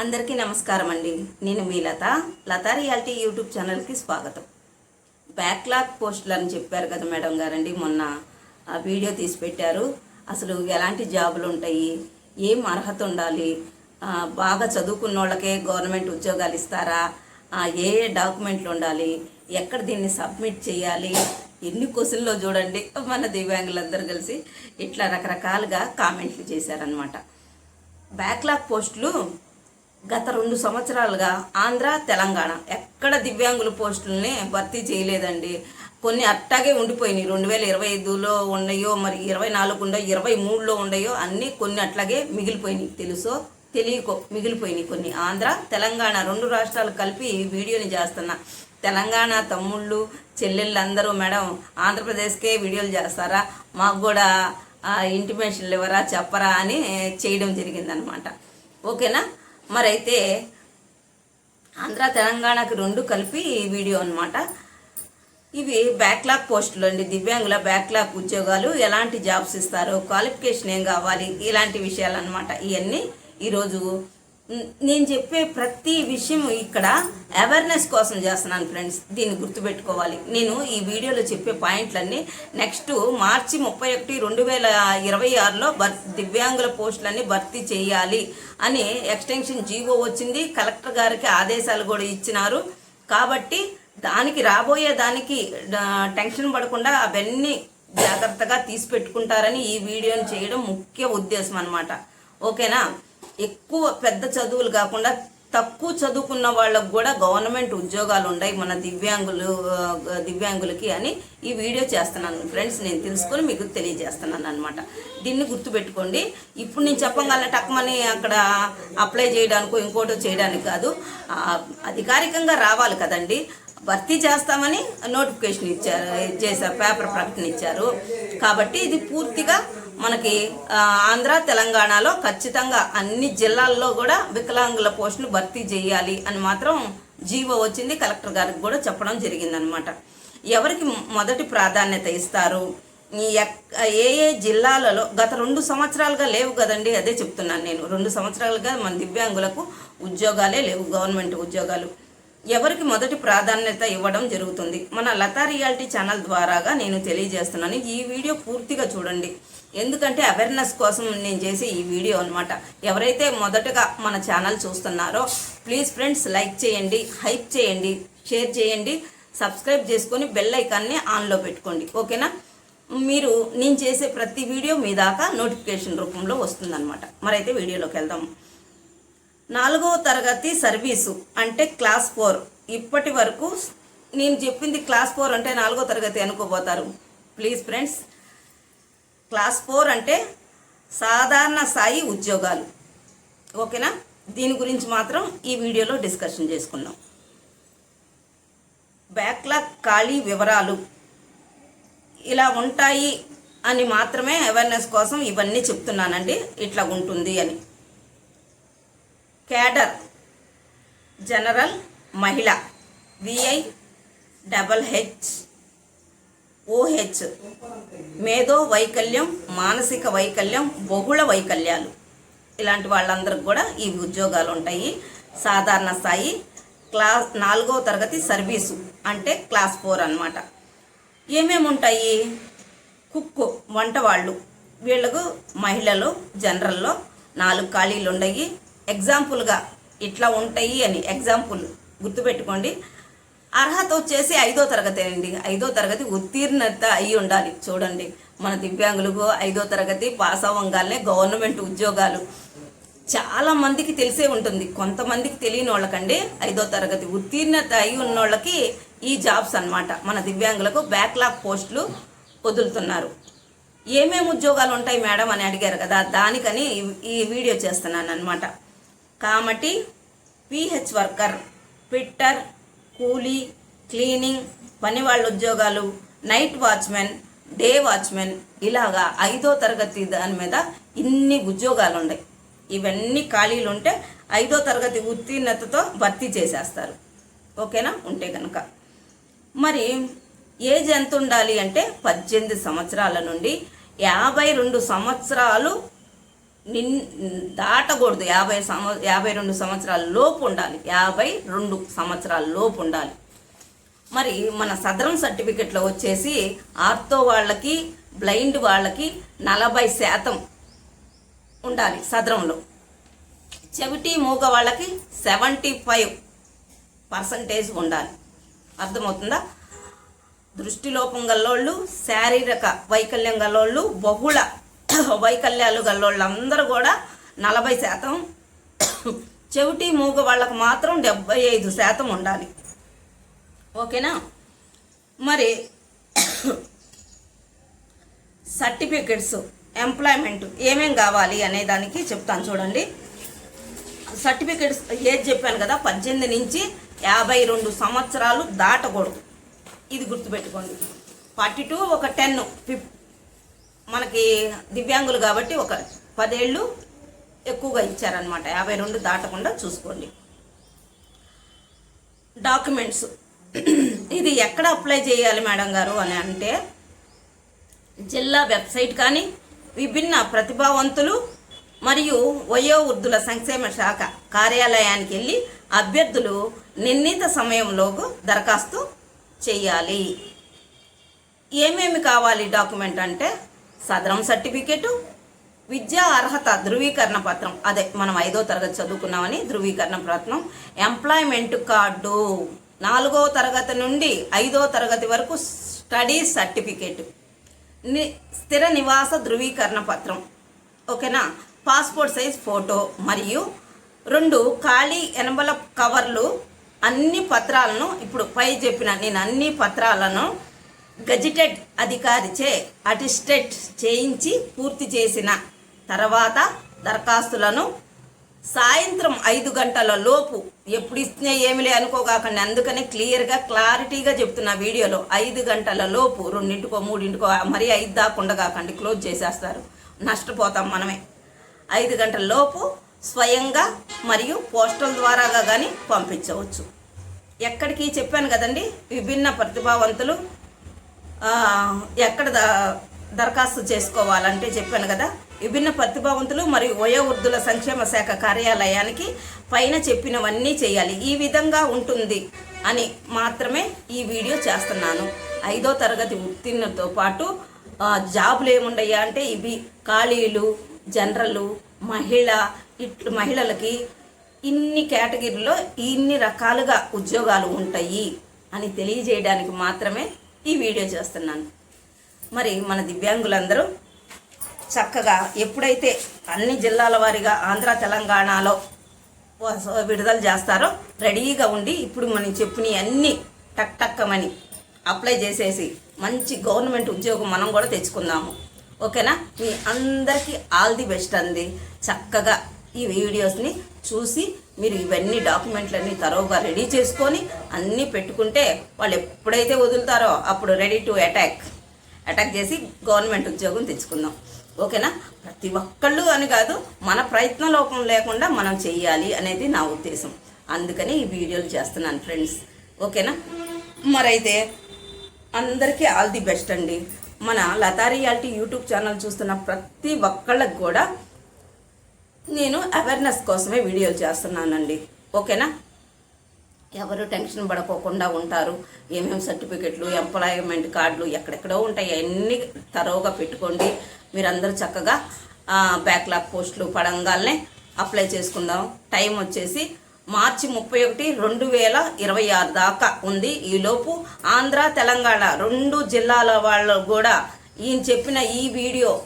అందరికీ నమస్కారం అండి. నేను మీ లత. లత రియాలిటీ యూట్యూబ్ ఛానల్కి స్వాగతం. బ్యాక్లాగ్ పోస్టులు అని చెప్పారు కదా మేడం గారండి. మొన్న ఆ వీడియో తీసి పెట్టారు. అసలు ఎలాంటి జాబులు ఉంటాయి? ఏం అర్హత ఉండాలి? బాగా చదువుకున్న వాళ్ళకే గవర్నమెంట్ ఉద్యోగాలు ఇస్తారా? ఏ ఏ డాక్యుమెంట్లు ఉండాలి? ఎక్కడ దీన్ని సబ్మిట్ చేయాలి? ఎన్ని క్వశ్చన్లో చూడండి. మన దివ్యాంగులందరూ కలిసి ఇట్లా రకరకాలుగా కామెంట్లు చేశారనమాట బ్యాక్లాగ్ పోస్టులు గత రెండు సంవత్సరాలుగా ఆంధ్ర తెలంగాణ ఎక్కడ దివ్యాంగుల పోస్టుల్ని భర్తీ చేయలేదండి. కొన్ని అట్టాగే ఉండిపోయినాయి. రెండు వేల ఇరవై ఐదులో ఉన్నాయో మరి ఇరవై నాలుగు ఉండో ఇరవై మూడులో ఉన్నాయో అన్నీ కొన్ని అట్లాగే మిగిలిపోయినాయి. తెలుసో తెలియకో మిగిలిపోయినాయి కొన్ని. ఆంధ్ర తెలంగాణ రెండు రాష్ట్రాలు కలిపి వీడియోని చేస్తున్నా. తెలంగాణ తమ్ముళ్ళు చెల్లెళ్ళు అందరూ మేడం ఆంధ్రప్రదేశ్కే వీడియోలు చేస్తారా? మాకు కూడా ఇంటిమేషన్లు ఇవ్వరా చెప్పరా అని చేయడం జరిగిందనమాట. ఓకేనా? మరైతే ఆంధ్ర తెలంగాణకి రెండు కలిపి వీడియో అనమాట ఇవి బ్యాక్లాగ్ పోస్టులు అండి. దివ్యాంగుల బ్యాక్లాగ్ ఉద్యోగాలు ఎలాంటి జాబ్స్ ఇస్తారు క్వాలిఫికేషన్ ఏం కావాలి ఇలాంటి విషయాలు అనమాట ఇవన్నీ ఈరోజు నేను చెప్పే ప్రతి విషయం ఇక్కడ అవేర్నెస్ కోసం చేస్తున్నాను ఫ్రెండ్స్ దీన్ని గుర్తుపెట్టుకోవాలి. నేను ఈ వీడియోలో చెప్పే పాయింట్లన్నీ నెక్స్ట్ మార్చి ముప్పై ఒకటి రెండు వేల ఇరవై ఆరులో భర్ దివ్యాంగుల పోస్టులన్నీ భర్తీ చేయాలి అని ఎక్స్టెన్షన్ జీవో వచ్చింది. కలెక్టర్ గారికి ఆదేశాలు కూడా ఇచ్చినారు. కాబట్టి దానికి రాబోయే దానికి టెన్షన్ పడకుండా అవన్నీ జాగ్రత్తగా తీసి పెట్టుకుంటారని ఈ వీడియోని చేయడం ముఖ్య ఉద్దేశం అనమాట ఓకేనా? ఎక్కువ పెద్ద చదువులు కాకుండా తక్కువ చదువుకున్న వాళ్ళకు కూడా గవర్నమెంట్ ఉద్యోగాలు ఉన్నాయి మన దివ్యాంగులు దివ్యాంగులకి అని ఈ వీడియో చేస్తున్నాను. ఫ్రెండ్స్ నేను తెలుసుకొని మీకు తెలియజేస్తున్నాను అనమాట దీన్ని గుర్తుపెట్టుకోండి. ఇప్పుడు నేను చెప్పగల టక్మని అక్కడ అప్లై చేయడానికో ఇంకోటో చేయడానికి కాదు. అధికారికంగా రావాలి కదండి. భర్తీ చేస్తామని నోటిఫికేషన్ ఇచ్చారు చేశారు పేపర్ ప్రకటన ఇచ్చారు. కాబట్టి ఇది పూర్తిగా మనకి ఆంధ్ర తెలంగాణలో ఖచ్చితంగా అన్ని జిల్లాల్లో కూడా వికలాంగుల పోస్టులు భర్తీ చేయాలి అని మాత్రం జీవో వచ్చింది కలెక్టర్ గారికి కూడా చెప్పడం జరిగిందనమాట. ఎవరికి మొదటి ప్రాధాన్యత ఇస్తారు? ఈ ఎక్- ఏ ఏ జిల్లాలలో గత రెండు సంవత్సరాలుగా లేవు కదండి అదే చెప్తున్నాను నేను. రెండు సంవత్సరాలుగా మన దివ్యాంగులకు ఉద్యోగాలే లేవు గవర్నమెంట్ ఉద్యోగాలు. ఎవరికి మొదటి ప్రాధాన్యత ఇవ్వడం జరుగుతుంది. మన లతా రియాలిటీ ఛానల్ ద్వారాగా నేను తెలియజేస్తున్నాను. ఈ వీడియో పూర్తిగా చూడండి. ఎందుకంటే అవేర్నెస్ కోసం నేను చేసే ఈ వీడియో అనమాట ఎవరైతే మొదటగా మన ఛానల్ చూస్తున్నారో ప్లీజ్ ఫ్రెండ్స్ లైక్ చేయండి హైప్ చేయండి షేర్ చేయండి సబ్స్క్రైబ్ చేసుకొని బెల్ ఐకాన్ని ఆన్లో పెట్టుకోండి. ఓకేనా? మీరు నేను చేసే ప్రతి వీడియో మీ దాకా నోటిఫికేషన్ రూపంలో వస్తుందన్నమాట. మరైతే వీడియోలోకి వెళ్దాం. నాలుగవ తరగతి సర్వీసు అంటే క్లాస్ ఫోర్. ఇప్పటి వరకు నేను చెప్పింది క్లాస్ ఫోర్ అంటే నాలుగో తరగతి అనుకోబోతారు. ప్లీజ్ ఫ్రెండ్స్ క్లాస్ ఫోర్ అంటే సాధారణ స్థాయి ఉద్యోగాలు. ఓకేనా? దీని గురించి మాత్రం ఈ వీడియోలో డిస్కషన్ చేసుకుందాం. బ్యాక్లాగ్ ఖాళీ వివరాలు. ఇలా ఉంటాయి అని మాత్రమే అవేర్నెస్ కోసం ఇవన్నీ చెప్తున్నానండి. ఇట్లా ఉంటుంది అని. కేడర్ జనరల్ మహిళ విఐ డబల్ హెచ్ ఓహెచ్ మేధో వైకల్యం మానసిక వైకల్యం బహుళ వైకల్యాలు. ఇలాంటి వాళ్ళందరికి కూడా ఈ ఉద్యోగాలు ఉంటాయి. సాధారణ స్థాయి క్లాస్ నాలుగో తరగతి సర్వీసు అంటే క్లాస్ ఫోర్ అన్నమాట. ఏమేమి ఉంటాయి? కుక్కు వంట వాళ్ళు వీళ్ళకు మహిళలు జనరల్లో నాలుగు ఖాళీలు ఉండయి. ఎగ్జాంపుల్గా ఇట్లా ఉంటాయి అని ఎగ్జాంపుల్ గుర్తుపెట్టుకోండి. అర్హత వచ్చేసి ఐదో తరగతి అండి. ఐదో తరగతి ఉత్తీర్ణత అయి ఉండాలి. చూడండి మన దివ్యాంగులకు ఐదో తరగతి పాస్ అవ్వగానే గవర్నమెంట్ ఉద్యోగాలు. చాలా మందికి తెలిసే ఉంటుంది. కొంతమందికి తెలియని వాళ్ళకండి ఐదో తరగతి ఉత్తీర్ణత అయి ఉన్న వాళ్ళకి ఈ జాబ్స్ అన్నమాట. మన దివ్యాంగులకు బ్యాక్లాగ్ పోస్టులు వదులుతున్నారు. ఏమేమి ఉద్యోగాలు ఉంటాయి మేడం అని అడిగారు కదా దానికని ఈ వీడియో చేస్తున్నాను అనమాట కామటి పిహెచ్ వర్కర్ ఫిట్టర్ కూలీ క్లీనింగ్ పని వాళ్ళ ఉద్యోగాలు నైట్ వాచ్మెన్ డే వాచ్మెన్ ఇలాగా ఐదో తరగతి దాని మీద ఇన్ని ఉద్యోగాలు ఉన్నాయి ఇవన్నీ ఖాళీలు ఉంటే ఐదో తరగతి ఉత్తీర్ణతతో భర్తీ చేసేస్తారు. ఓకేనా? ఉంటే కనుక మరి ఏజ్ ఎంత ఉండాలి అంటే పద్దెనిమిది సంవత్సరాల నుండి యాభై రెండు సంవత్సరాలు నిన్ దాటకూడదు. యాభై సంవ యాభై రెండు సంవత్సరాల లోపు ఉండాలి. యాభై రెండు సంవత్సరాల లోపు ఉండాలి. మరి మన సదరం సర్టిఫికెట్లో వచ్చేసి ఆర్తో వాళ్ళకి బ్లైండ్ వాళ్ళకి నలభై శాతం ఉండాలి సదరంలో. చెవిటి మూగ వాళ్ళకి సెవెంటీ ఫైవ్ పర్సంటేజ్ ఉండాలి. అర్థమవుతుందా? దృష్టిలోపం గల్లోళ్ళు శారీరక వైకల్యం గల్లోళ్ళు బహుళ వైకల్యాలు గల్లోళ్ళందరూ కూడా నలభై శాతం. చెవిటి మూగ వాళ్ళకు మాత్రం డెబ్బై ఐదు శాతం ఉండాలి. ఓకేనా? మరి సర్టిఫికెట్స్ ఎంప్లాయ్మెంట్ ఏమేం కావాలి అనే దానికి చెప్తాను చూడండి. సర్టిఫికెట్స్ ఏది చెప్పాను కదా పద్దెనిమిది నుంచి యాభై రెండు సంవత్సరాలు దాటకూడదు. ఇది గుర్తుపెట్టుకోండి. ఫార్టీ టూ ఒక టెన్ ఫిఫ్ మనకి దివ్యాంగులు కాబట్టి ఒక పదేళ్ళు ఎక్కువగా ఇచ్చారనమాట యాభై రెండు దాటకుండా చూసుకోండి. డాక్యుమెంట్స్. ఇది ఎక్కడ అప్లై చేయాలి మేడం గారు అని అంటే జిల్లా వెబ్సైట్ కానీ విభిన్న ప్రతిభావంతులు మరియు వయో వృద్ధుల సంక్షేమ శాఖ కార్యాలయానికి వెళ్ళి అభ్యర్థులు నిర్ణీత సమయంలోపు దరఖాస్తు చేయాలి. ఏమేమి కావాలి డాక్యుమెంట్ అంటే సదరం సర్టిఫికేటు విద్యా అర్హత ధృవీకరణ పత్రం. అదే మనం ఐదో తరగతి చదువుకున్నామని ధృవీకరణ పత్రం. ఎంప్లాయ్మెంట్ కార్డు నాలుగో తరగతి నుండి ఐదో తరగతి వరకు స్టడీ సర్టిఫికేట్ని స్థిర నివాస ధృవీకరణ పత్రం. ఓకేనా? పాస్పోర్ట్ సైజ్ ఫోటో మరియు రెండు ఖాళీ ఎనబల కవర్లు అన్ని పత్రాలను ఇప్పుడు పై చెప్పిన నేను అన్ని పత్రాలను గజిటెడ్ అధికారిచే అటిస్టెట్ చేయించి పూర్తి చేసిన తర్వాత దరఖాస్తులను సాయంత్రం ఐదు గంటల లోపు ఎప్పుడు ఇస్తున్నా ఏమిలే అనుకోగాకండి. అందుకనే క్లియర్గా క్లారిటీగా చెప్తున్నా వీడియోలో. ఐదు గంటల లోపు రెండింటికో మూడింటికో మరీ ఐదు దాకుండా కాకండి క్లోజ్ చేసేస్తారు. నష్టపోతాం మనమే. ఐదు గంటల లోపు స్వయంగా మరియు పోస్టల్ ద్వారాగా కానీ పంపించవచ్చు. ఎక్కడికి చెప్పాను కదండి విభిన్న ప్రతిభావంతులు ఎక్కడ దరఖాస్తు చేసుకోవాలంటే చెప్పాను కదా. విభిన్న ప్రతిభావంతులు మరియు వయోవృద్ధుల సంక్షేమ శాఖ కార్యాలయానికి పైన చెప్పినవన్నీ చేయాలి. ఈ విధంగా ఉంటుంది అని మాత్రమే ఈ వీడియో చేస్తున్నాను. ఐదో తరగతి ఉత్తీర్ణతో పాటు జాబులు ఏముండయా అంటే ఇవి ఖాళీలు జనరలు మహిళ ఇట్లు మహిళలకి ఇన్ని కేటగిరీలో ఇన్ని రకాలుగా ఉద్యోగాలు ఉంటాయి అని తెలియజేయడానికి మాత్రమే ఈ వీడియో చేస్తున్నాను. మరి మన దివ్యాంగులందరూ చక్కగా ఎప్పుడైతే అన్ని జిల్లాల వారీగా ఆంధ్ర తెలంగాణలో విడుదల చేస్తారో రెడీగా ఉండి ఇప్పుడు మనం చెప్పిన అన్ని టక్ టక్కమని అప్లై చేసేసి మంచి గవర్నమెంట్ ఉద్యోగం మనం కూడా తెచ్చుకుందాము. ఓకేనా? మీ అందరికీ ఆల్ ది బెస్ట్ అంది చక్కగా ఈ వీడియోస్ని చూసి మీరు ఇవన్నీ డాక్యుమెంట్లన్నీ తరోగా రెడీ చేసుకొని అన్నీ పెట్టుకుంటే వాళ్ళు ఎప్పుడైతే వదులుతారో అప్పుడు రెడీ టు అటాక్. అటాక్ చేసి గవర్నమెంట్ ఉద్యోగం తెచ్చుకుందాం. ఓకేనా? ప్రతి ఒక్కళ్ళు అని కాదు మన ప్రయత్న లోపం లేకుండా మనం చేయాలి అనేది నా ఉద్దేశం. అందుకని ఈ వీడియోలు చేస్తున్నాను ఫ్రెండ్స్. ఓకేనా? మరైతే అందరికీ ఆల్ ది బెస్ట్ అండి. మన లతా రియాలిటీ యూట్యూబ్ ఛానల్ చూస్తున్న ప్రతి ఒక్కళ్ళకి కూడా నేను అవేర్నెస్ కోసమే వీడియోలు చేస్తున్నానండి. ఓకేనా? ఎవరు టెన్షన్ పడకోకుండా ఉంటారు. ఏమేమి సర్టిఫికెట్లు ఎంప్లాయ్మెంట్ కార్డులు ఎక్కడెక్కడో ఉంటాయి. అన్నీ తరోగా పెట్టుకోండి. మీరందరూ చక్కగా బ్యాక్లాగ్ పోస్టులు పడంగానే అప్లై చేసుకుందాం. టైం వచ్చేసి మార్చి ముప్పై ఒకటి రెండు వేల ఇరవై ఆరు దాకా ఉంది. ఈలోపు ఆంధ్ర తెలంగాణ రెండు జిల్లాల వాళ్ళు కూడా ఈయన చెప్పిన ఈ వీడియో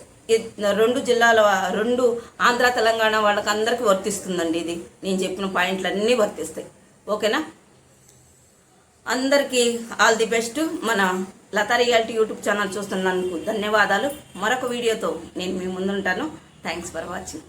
రెండు జిల్లాల రెండు ఆంధ్ర తెలంగాణ వాళ్ళకి అందరికీ వర్తిస్తుందండి ఇది. నేను చెప్పిన పాయింట్లు అన్నీ వర్తిస్తాయి. ఓకేనా? అందరికీ ఆల్ ది బెస్ట్. మన లతా రియాలిటీ యూట్యూబ్ ఛానల్ చూస్తున్నందుకు ధన్యవాదాలు. మరొక వీడియోతో నేను మీ ముందుంటాను. Thanks for watching.